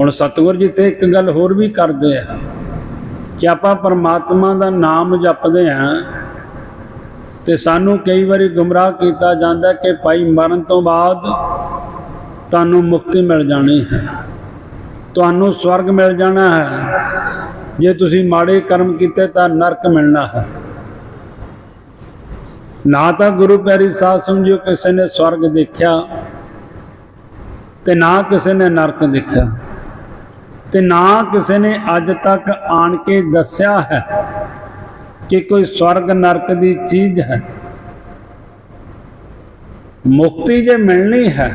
ਹੁਣ ਸਤਿਗੁਰ ਜੀ ਤੇ ਇੱਕ ਗੱਲ ਹੋਰ ਵੀ ਕਰਦੇ ਆ ਕਿ ਆਪਾਂ ਪਰਮਾਤਮਾ ਦਾ ਨਾਮ ਜਪਦੇ ਆ ਤੇ ਸਾਨੂੰ ਕਈ ਵਾਰੀ ਗੁੰਮਰਾਹ ਕੀਤਾ ਜਾਂਦਾ ਕਿ ਭਾਈ ਮਰਨ ਤੋਂ ਬਾਅਦ ਤੁਹਾਨੂੰ ਮੁਕਤੀ ਮਿਲ ਜਾਣੀ ਹੈ। ਤੁਹਾਨੂੰ ਸਵਰਗ ਮਿਲ ਜਾਣਾ ਹੈ। ਜੇ ਤੁਸੀਂ ਮਾੜੇ ਕਰਮ ਕੀਤੇ ਤਾਂ ਨਰਕ ਮਿਲਣਾ ਹੈ। ਨਾ ਤਾਂ ਗੁਰੂ ਪਿਆਰੀ ਸਾਧ ਸਮਝਿਓ ਕਿਸੇ ਨੇ ਸਵਰਗ ਦੇਖਿਆ ਤੇ ਨਾ ਕਿਸੇ ਨੇ ਨਰਕ ਦੇਖਿਆ। ਤੇ ਨਾ ਕਿਸੇ ਨੇ ਅੱਜ ਤੱਕ ਆਣ ਕੇ ਦੱਸਿਆ ਹੈ ਕਿ ਕੋਈ ਸਵਰਗ ਨਰਕ ਦੀ ਚੀਜ਼ ਹੈ। ਮੁਕਤੀ ਜੇ ਮਿਲਣੀ ਹੈ,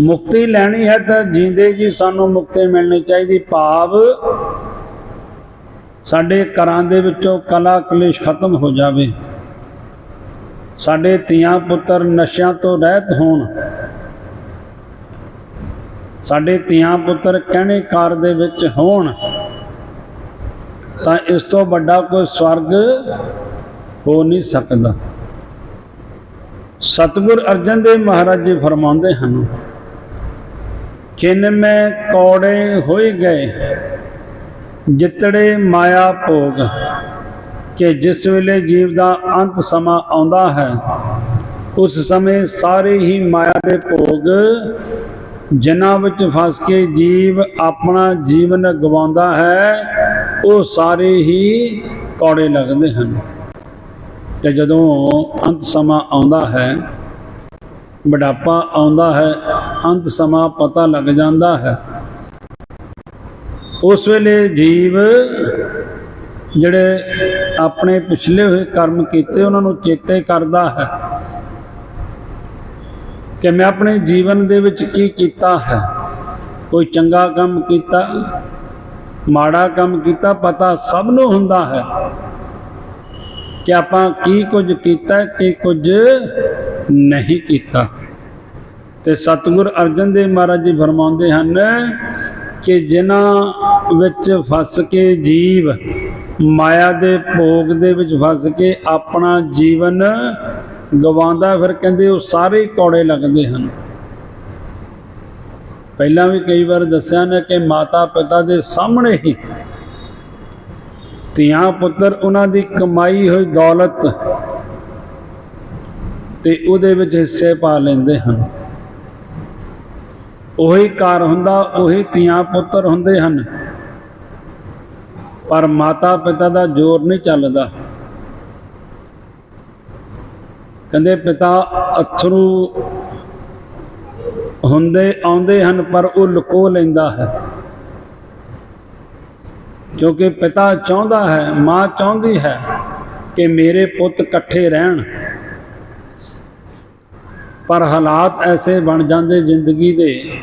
ਮੁਕਤੀ ਲੈਣੀ ਹੈ ਤਾਂ ਜਿੰਦੇ ਜੀ ਸਾਨੂੰ ਮੁਕਤੀ ਮਿਲਣੀ ਚਾਹੀਦੀ। ਭਾਵ ਸਾਡੇ ਘਰਾਂ ਦੇ ਵਿੱਚੋਂ ਕਲਾ ਕਲੇਸ਼ ਖਤਮ ਹੋ ਜਾਵੇ। ਸਾਡੇ ਧੀਆਂ ਪੁੱਤਰ ਨਸ਼ਿਆਂ ਤੋਂ ਰਹਿਤ ਹੋਣ। ਸਾਡੇ ਧੀਆਂ ਪੁੱਤਰ ਕਹਿਣੇ ਕਾਰ ਦੇ ਵਿੱਚ ਹੋਣ, ਤਾਂ ਇਸ ਤੋਂ ਵੱਡਾ ਕੋਈ ਸਵਰਗ ਹੋ ਨਹੀਂ ਸਕਦਾ। ਸਤਿਗੁਰ ਅਰਜਨ ਦੇਵ ਮਹਾਰਾਜ ਜੀ ਫਰਮਾਉਂਦੇ ਹਨ ਕਿਨ ਮੈਂ ਕੌੜੇ ਹੋਏ ਗਏ, ਜਿੱਤੜੇ ਮਾਇਆ ਭੋਗ, ਕਿ ਜਿਸ ਵੇਲੇ ਜੀਵ ਦਾ ਅੰਤ ਸਮਾਂ ਆਉਂਦਾ ਹੈ, ਉਸ ਸਮੇਂ ਸਾਰੇ ਹੀ ਮਾਇਆ ਦੇ ਭੋਗ ਜਿਨ੍ਹਾਂ ਵਿੱਚ ਫਸ ਕੇ ਜੀਵ ਆਪਣਾ ਜੀਵਨ ਗਵਾਉਂਦਾ ਹੈ, ਉਹ ਸਾਰੇ ਹੀ ਕੌੜੇ ਲੱਗਦੇ ਹਨ। ਤੇ ਜਦੋਂ ਅੰਤ ਸਮਾਂ ਆਉਂਦਾ ਹੈ, ਬੁਢਾਪਾ ਆਉਂਦਾ ਹੈ, ਅੰਤ ਸਮਾਂ ਪਤਾ ਲੱਗ ਜਾਂਦਾ ਹੈ। ਉਸ ਵੇਲੇ ਜੀਵ ਜਿਹੜੇ ਆਪਣੇ ਪਿਛਲੇ ਹੋਏ ਕਰਮ ਕੀਤੇ, ਉਹਨਾਂ ਨੂੰ ਚੇਤੇ ਕਰਦਾ ਹੈ। ਕਿ ਮੈਂ ਆਪਣੇ ਜੀਵਨ ਦੇ ਵਿੱਚ ਕੀ ਕੀਤਾ ਹੈ? ਕੋਈ ਚੰਗਾ ਕੰਮ ਕੀਤਾ, ਮਾੜਾ ਕੰਮ ਕੀਤਾ, ਪਤਾ ਸਭ ਨੂੰ ਹੁੰਦਾ ਹੈ। ਕਿ ਆਪਾਂ ਕੀ ਕੁਝ ਕੀਤਾ, ਕਿ ਕੁਝ ਨਹੀਂ ਕੀਤਾ। ਤੇ ਸਤਿਗੁਰ ਅਰਜਨ ਦੇਵ ਮਹਾਰਾਜ ਜੀ ਫਰਮਾਉਂਦੇ ਹਨ ਕਿ ਜਿਨ੍ਹਾਂ ਵਿੱਚ ਫਸ ਕੇ ਜੀਵ ਮਾਇਆ ਦੇ ਭੋਗ ਦੇ ਵਿੱਚ ਫਸ ਕੇ ਆਪਣਾ ਜੀਵਨ ਗਵਾਉਂਦਾ ਫਿਰ ਕਹਿੰਦੇ ਉਹ ਸਾਰੇ ਕੌੜੇ ਲੱਗਦੇ ਹਨ। ਪਹਿਲਾਂ ਵੀ ਕਈ ਵਾਰ ਦੱਸਿਆ ਨੇ ਕਿ ਮਾਤਾ ਪਿਤਾ ਦੇ ਸਾਹਮਣੇ ਹੀ ਧੀਆਂ ਪੁੱਤਰ ਉਹਨਾਂ ਦੀ ਕਮਾਈ ਹੋਈ ਦੌਲਤ ਤੇ ਉਹਦੇ ਵਿੱਚ ਹਿੱਸੇ ਪਾ ਲੈਂਦੇ ਹਨ। ਉਹੀ ਘਰ ਹੁੰਦਾ, ਉਹੀ ਧੀਆਂ ਪੁੱਤਰ ਹੁੰਦੇ ਹਨ। ਪਰ ਮਾਤਾ ਪਿਤਾ ਦਾ ਜ਼ੋਰ ਨਹੀਂ ਚੱਲਦਾ। ਕਹਿੰਦੇ ਪਿਤਾ ਅਥਰੂ ਹੁੰਦੇ, ਆਉਂਦੇ ਹਨ, ਪਰ ਉਹ ਲੁਕੋ ਲੈਂਦਾ ਹੈ। ਕਿਉਂਕਿ ਪਿਤਾ ਚਾਹੁੰਦਾ ਹੈ, ਮਾਂ ਚਾਹੁੰਦੀ ਹੈ ਕਿ ਮੇਰੇ ਪੁੱਤ ਇਕੱਠੇ ਰਹਿਣ। ਪਰ ਹਾਲਾਤ ਐਸੇ ਬਣ ਜਾਂਦੇ ਜ਼ਿੰਦਗੀ ਦੇ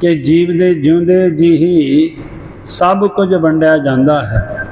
ਕਿ ਜੀਵ ਦੇ ਜਿਉਂਦੇ ਜੀ ਹੀ ਸਭ ਕੁਝ ਵੰਡਿਆ ਜਾਂਦਾ ਹੈ।